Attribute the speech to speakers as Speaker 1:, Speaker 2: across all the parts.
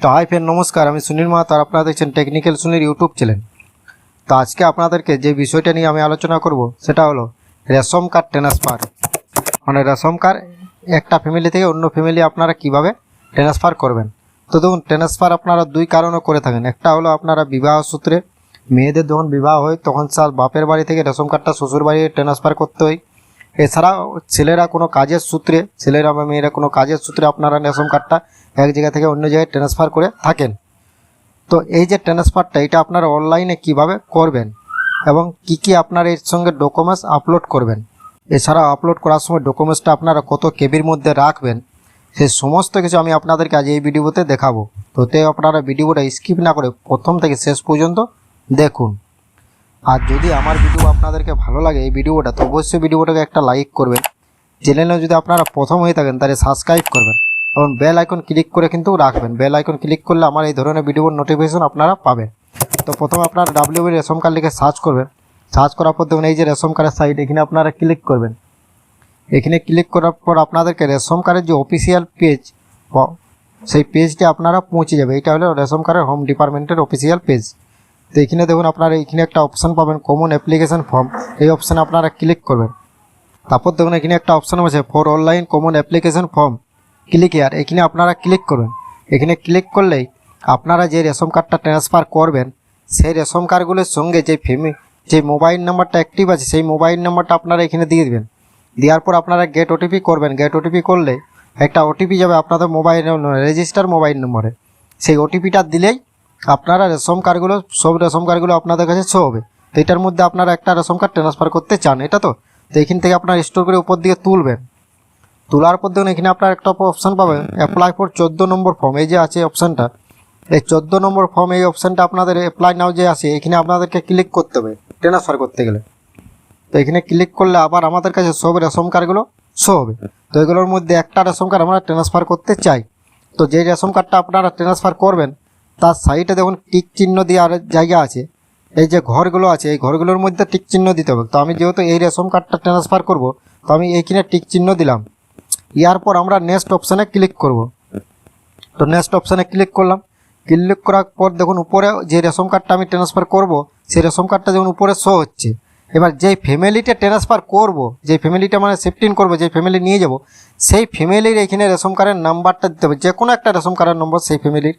Speaker 1: তো hi friend নমস্কার, আমি সুনীল মাহাতো আর আপনারা দেখছেন টেকনিক্যাল সুনীল ইউটিউব চ্যানেল তো আজকে আপনাদেরকে যে বিষয়টা নিয়ে আমি আলোচনা করব, সেটা হলো রেশম কার্ড ট্রান্সফার মানে রেশম কার্ড একটা ফ্যামিলি থেকে অন্য ফ্যামিলি আপনারা কীভাবে ট্রান্সফার করবেন? তো দেখুন ট্রান্সফার আপনারা দুই কারণে করে থাকেন। একটা হলো আপনারা বিবাহ সূত্রে মেয়েদের যখন বিবাহ হয়, তখন স্যার বাপের বাড়ি থেকে রেশম কার্ডটা শ্বশুর বাড়ি ট্রান্সফার করতে হয়। এছাড়াও ছেলেরা কোনো কাজের সূত্রে, ছেলেরা বা মেয়েরা কোনো কাজের সূত্রে আপনারা রেশন কার্ডটা এক জায়গা থেকে অন্য জায়গায় ট্রান্সফার করে থাকেন। তো এই যে ট্রান্সফারটা এটা আপনারা অনলাইনে কীভাবে করবেন এবং কি কি আপনারা এর সঙ্গে ডকুমেন্টস আপলোড করবেন? এছাড়া আপলোড করার সময় ডকুমেন্টসটা আপনারা কত কেবির মধ্যে রাখবেন? সেই সমস্ত কিছু আমি আপনাদেরকে আজ এই ভিডিওতে দেখাবো। তো তে আপনারা ভিডিওটা স্কিপ না করে প্রথম থেকে শেষ পর্যন্ত দেখুন। আর যদি আমার ভিডিও আপনাদেরকে ভালো লাগে এই ভিডিওটা, তো অবশ্যই ভিডিওটাকে একটা লাইক করবেন। চ্যানেলে যদি আপনারা প্রথম হয়ে থাকেন, তাহলে সাবস্ক্রাইব করবেন। এবং বেল আইকন ক্লিক করে কিন্তু রাখবেন। বেল আইকন ক্লিক করলে আমার এই ধরনের ভিডিওর নোটিফিকেশন আপনারা পাবেন। তো প্রথমে আপনারা ডাব্লিউ রেশন কার্ড লিখে সার্চ করবেন। সার্চ করার পর দেখুন এই যে রেশন কার্ডের সাইট এখানে আপনারা ক্লিক করবেন। এখানে ক্লিক করার পর আপনাদেরকে রেশন কার্ডের যে অফিসিয়াল পেজ সেই পেজটি আপনারা পৌঁছে যাবে। এটা হলো রেশন কার্ডের হোম ডিপার্টমেন্টের অফিসিয়াল পেজ তো এখানে দেখুন আপনারা এখানে একটা অপশান পাবেন কমন অ্যাপ্লিকেশন ফর্ম এই অপশানে আপনারা ক্লিক করবেন। তারপর দেখুন এখানে একটা অপশান আছে for online common application form click here এখানে আপনারা ক্লিক করবেন। এখানে ক্লিক করলেই আপনারা যে রেশন কার্ডটা ট্রান্সফার করবেন, সেই রেশন কার্ডগুলোর সঙ্গে যে ফেমি, যে মোবাইল নাম্বারটা অ্যাক্টিভ আছে, সেই মোবাইল নাম্বারটা আপনারা এখানে দিয়ে দেবেন। দেওয়ার পর আপনারা গেট ওটিপি করবেন। গেট ওটিপি করলে একটা ওটিপি যাবে আপনাদের মোবাইল রেজিস্টার মোবাইল নম্বরে সেই ওটিপিটা দিলেই আপনারা রেশন কার্ডগুলো, সব রেশন কার্ডগুলো আপনাদের কাছে শো হবে। তো এটার মধ্যে আপনারা একটা রেশন কার্ড ট্রান্সফার করতে চান, এটা তো? তো এখান থেকে আপনারা স্টোর করে উপর দিকে তুলবেন। তোলার পর দেখুন, এখানে আপনার একটা অপশান পাবেন অ্যাপ্লাই ফর চোদ্দ নম্বর ফর্ম এই যে আছে অপশানটা এই চোদ্দ নম্বর ফর্ম এই অপশানটা আপনাদের অ্যাপ্লাই নাও যে আছে, এখানে আপনাদেরকে ক্লিক করতে হবে ট্রান্সফার করতে গেলে। তো এখানে ক্লিক করলে আবার আমাদের কাছে সব রেশন কার্ডগুলো শো হবে। তো এগুলোর মধ্যে একটা রেশন কার্ড আমরা ট্রান্সফার করতে চাই। তো যে রেশন কার্ডটা আপনারা ট্রান্সফার করবেন তার সাইডে দেখুন টিক চিহ্ন দেওয়ার জায়গা আছে। এই যে ঘরগুলো আছে, এই ঘরগুলোর মধ্যে টিক চিহ্ন দিতে হবে। তো আমি যেহেতু এই রেশন কার্ডটা ট্রান্সফার করব, তো আমি এইখানে টিক চিহ্ন দিলাম। ইয়ার পর আমরা নেক্সট অপশানে ক্লিক করব। তো নেক্সট অপশানে ক্লিক করলাম। ক্লিক করার পর দেখুন উপরে যে রেশন কার্ডটা আমি ট্রান্সফার করব, সেই রেশন কার্ডটা যেমন উপরে শো হচ্ছে। এবার যেই ফ্যামিলিটা ট্রান্সফার করব যে ফ্যামিলিটা মানে শিফটিং করব যে ফ্যামিলি নিয়ে যাব, সেই ফ্যামিলির এখানে রেশন কার্ডের নাম্বারটা দিতে হবে। যে কোনো একটা রেশন কার্ডের নম্বর সেই ফ্যামিলির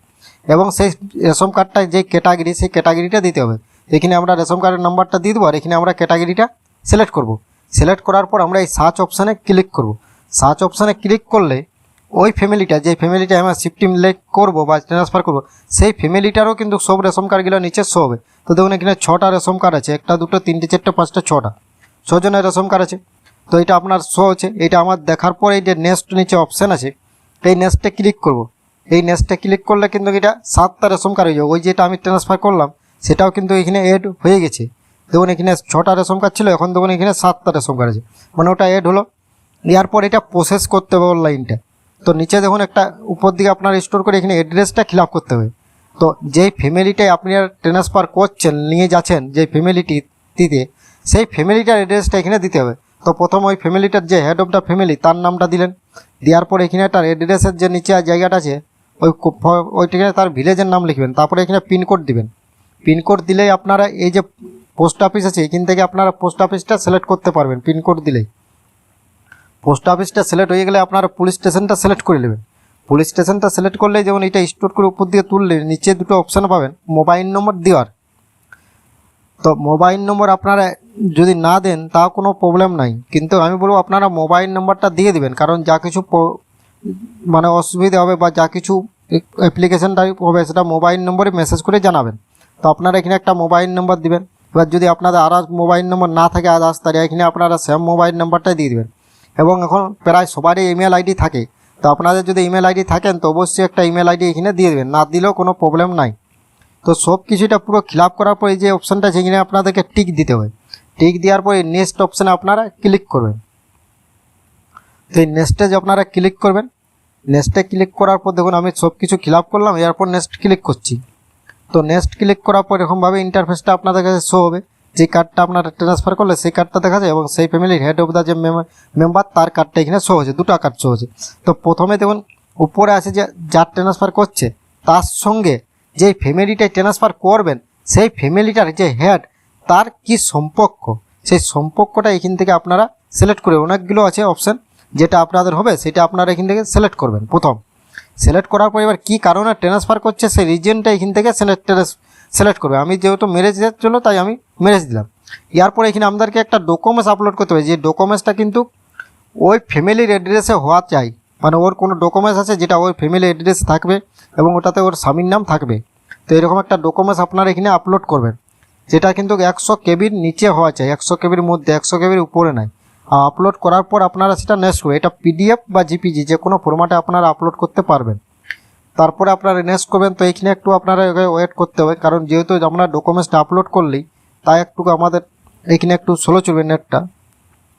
Speaker 1: এবং সেই রেশন কার্ডটা যে ক্যাটাগরি, সেই ক্যাটাগরিটা দিতে হবে। এখানে আমরা রেশন কার্ডের নাম্বারটা দিয়ে দেবো আর এখানে আমরা ক্যাটাগরিটা সিলেক্ট করব। সিলেক্ট করার পর আমরা এই সার্চ অপশানে ক্লিক করব। সার্চ অপশানে ক্লিক করলে ওই ফ্যামিলিটা যে ফ্যামিলিটা আমরা শিফটিং লেক করব বা ট্রান্সফার করব, সেই ফ্যামিলিটারও কিন্তু সব রেশন কার্ডগুলো নিচে শো হবে। তো দেখুন, এখানে ছটা রেশন কার্ড আছে। একটা, দুটো, তিনটে, চারটে, পাঁচটা, ছটা, ছজনের রেশন কার্ড আছে। তো এটা আপনার শো আছে এটা আমার দেখার পর এই যে নেক্সট নিচে অপশান আছে, এই নেক্সটে ক্লিক করব। এই নেক্সটে ক্লিক করলে কিন্তু এটা সাতটা রেশন কার্ড হয়ে যাবে। ওই যেটা আমি ট্রান্সফার করলাম, সেটাও কিন্তু এখানে এড হয়ে গেছে। দেখুন, এখানে ছটা রেশন কার্ড ছিল, এখন দেখুন, এখানে সাতটা রেশন কার্ড আছে। মানে ওটা এড হলো। দেওয়ার পর এটা প্রসেস করতে হবে অনলাইনটা তো নিচে দেখুন, একটা উপর দিকে আপনার স্টোর করে এখানে অ্যাড্রেসটা ফিল করতে হবে। তো যেই ফ্যামিলিটাই আপনি আর ট্রান্সফার করছেন, নিয়ে যাচ্ছেন যে ফ্যামিলিটি দিতে সেই ফ্যামিলিটার অ্যাড্রেসটা এখানে দিতে হবে। তো প্রথম ওই ফ্যামিলিটার যে হেড অফ দ্য ফ্যামিলি তার নামটা দিলেন। দেওয়ার পর এখানে একটা অ্যাড্রেসের যে নিচে জায়গাটা আছে ওই ওইটাকে তার ভিলেজের নাম লিখবেন। তারপরে এখানে পিনকোড দিবেন। পিনকোড দিলেই আপনারা এই যে পোস্ট অফিস আছে, এখান থেকে আপনারা পোস্ট অফিসটা সিলেক্ট করতে পারবেন পিনকোড দিলেই। পোস্ট অফিসটা সিলেক্ট হয়ে গেলে আপনারা পুলিশ স্টেশনটা সিলেক্ট করে নেবেন। পুলিশ স্টেশনটা সিলেক্ট করলে যেমন এটা স্টোর করে উপর দিয়ে তুললে, নিচে দুটো অপশান পাবেন মোবাইল নম্বর দেওয়ার। তো মোবাইল নম্বর আপনারা যদি না দেন, তাও কোনো প্রবলেম নাই। কিন্তু আমি বলব আপনারা মোবাইল নম্বরটা দিয়ে দিবেন, কারণ যা কিছু মানে অসুবিধা হবে বা যা কিছু অ্যাপ্লিকেশানটা হবে, সেটা মোবাইল নম্বরে মেসেজ করে জানাবেন। তো আপনারা এখানে একটা মোবাইল নম্বর দিবেন। এবার যদি আপনাদের আর মোবাইল নম্বর না থাকে আদার্স তাহলে এখানে আপনারা সেম মোবাইল নম্বরটাই দিয়ে দেবেন। এবং এখন প্রায় সবারই ইমেল আইডি থাকে। তো আপনাদের যদি ইমেল আইডি থাকেন, তো অবশ্যই একটা ইমেল আইডি এখানে দিয়ে দেবেন। না দিলেও কোনো প্রবলেম নাই। তো সব কিছুটা পুরো ফিল আপ করার পরে যে অপশানটা এখানে আপনাদেরকে টিক দিতে হবে। টিক দেওয়ার পরে নেক্সট অপশানে আপনারা ক্লিক করবেন। এই নেক্সটে যে আপনারা ক্লিক করবেন নেক্সটে ক্লিক করার পর দেখুন আমি সব কিছু ফিল আপ করলাম, এরপর নেক্সট ক্লিক করছি। তো নেক্সট ক্লিক করার পর এরকমভাবে ইন্টারফেসটা আপনাদের কাছে শো হবে। যে কার্ডটা আপনারা ট্রান্সফার করলে সেই কার্ডটা দেখা যায় এবং সেই ফ্যামিলির হেড অফ দ্য যে মেম্বার তার কার্ডটা এখানে শো হচ্ছে দুটো কার্ড শো হচ্ছে তো প্রথমে দেখুন, উপরে আছে যে যার ট্রান্সফার করছে, তার সঙ্গে যে ফ্যামিলিটাই ট্রান্সফার করবেন, সেই ফ্যামিলিটার যে হেড তার কি সম্পর্ক? সেই সম্পর্কটা এখান থেকে আপনারা সিলেক্ট করে, অনেকগুলো আছে অপশান যেটা আপনাদের হবে, সেটা আপনারা এখান থেকে সিলেক্ট করবেন, প্রথম। সিলেক্ট করার পর এবার কী কারণে ট্রান্সফার করছে সেই রিজনটা এখান থেকে সিলেক্ট সিলেক্ট করবে? আমি যেহেতু ম্যারেজের জন্য, তাই আমি ম্যারেজ দিলাম। এরপর এখানে আমাদেরকে একটা ডকুমেন্টস আপলোড করতে হবে, যে ডকুমেন্টসটা কিন্তু ওই ফ্যামিলির অ্যাড্রেসে হওয়া চাই। মানে ওর কোনো ডকুমেন্টস আছে যেটা ওই ফ্যামিলি অ্যাড্রেস থাকবে এবং ওটাতে ওর স্বামীর নাম থাকবে। তো এরকম একটা ডকুমেন্টস আপনারা এখানে আপলোড করবেন, যেটা কিন্তু একশো কেবির নিচে হওয়া চাই, একশো কেবির মধ্যে, একশো কেবির উপরে নাই। আপলোড করার পর আপনারা সেটা নেক্সট করবেন। এটা পিডিএফ বা জিপিজি যে কোনো ফরম্যাটে আপনারা আপলোড করতে পারবেন। তারপরে আপনারা নেক্সট করবেন, তো এখানে একটু আপনারা ওয়েট করতে হবে, কারণ যেহেতু আমরা ডকুমেন্টসটা আপলোড করলেই, তাই একটু আমাদের এখানে একটু স্লো চলবে নেটটা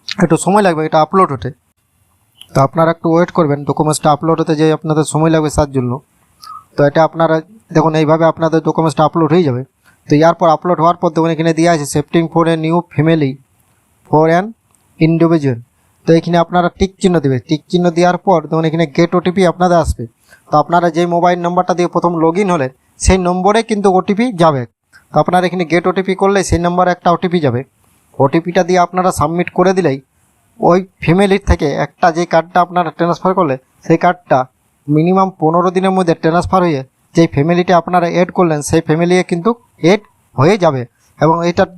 Speaker 1: একটু সময় লাগবে, এটা আপলোড হতে। তো আপনারা একটু ওয়েট করবেন ডকুমেন্টসটা আপলোড হতে যে আপনাদের সময় লাগবে তার জন্য। তো এটা আপনারা, দেখুন, এইভাবে আপনাদের ডকুমেন্টসটা আপলোড হয়ে যাবে। তো এরপর আপলোড হওয়ার পর দেখুন, এখানে দেওয়া আছে shifting for a new family for an individual তো এখানে আপনারা টিক চিহ্ন দেবে। টিক চিহ্ন দেওয়ার পর তখন এখানে গেট ওটিপি আপনাদের আসবে। তো আপনারা যে মোবাইল নাম্বারটা দিয়ে প্রথম লগ ইন হলেন, সেই নম্বরে কিন্তু ওটিপি যাবে। তো আপনারা এখানে গেট ওটিপি করলে সেই নম্বরে একটা ওটিপি যাবে। ওটিপিটা দিয়ে আপনারা সাবমিট করে দিলেই ওই ফ্যামিলির থেকে একটা যে কার্ডটা আপনারা ট্রান্সফার করলে, সেই কার্ডটা মিনিমাম পনেরো দিনের মধ্যে ট্রান্সফার হয়ে যেই ফ্যামিলিটা আপনারা এড করলেন, সেই ফ্যামিলি কিন্তু এড হয়ে যাবে। এবং এটার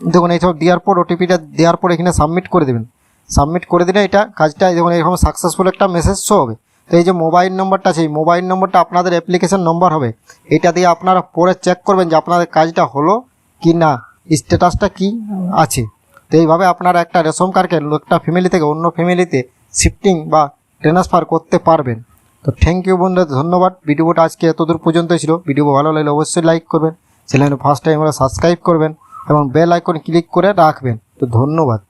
Speaker 1: দেখুন এইসব দেওয়ার পর ওটিপিটা দেওয়ার পর এখানে সাবমিট করে দেবেন। সাবমিট করে দিলে এটা কাজটা, দেখুন, এরকম সাকসেসফুল একটা মেসেজ শো হবে। তো এই যে মোবাইল নম্বরটা আছে, এই মোবাইল নম্বরটা আপনাদের অ্যাপ্লিকেশন নম্বর হবে। এটা দিয়ে আপনারা পরে চেক করবেন যে আপনাদের কাজটা হলো কি না স্ট্যাটাসটা কি আছে। তো এইভাবে আপনারা একটা রেশন কার্ডকে একটা ফ্যামিলি থেকে অন্য ফ্যামিলিতে শিফটিং বা ট্রান্সফার করতে পারবেন। তো থ্যাংক ইউ বন্ধু ধন্যবাদ। ভিডিওটা আজকে এতদূর পর্যন্ত ছিল। ভিডিও ভালো লাগলে অবশ্যই লাইক করবেন। চ্যানেল ফার্স্ট টাইম সাবস্ক্রাইব করবেন। এবং বেল আইকন ক্লিক করে রাখবেন। তো ধন্যবাদ।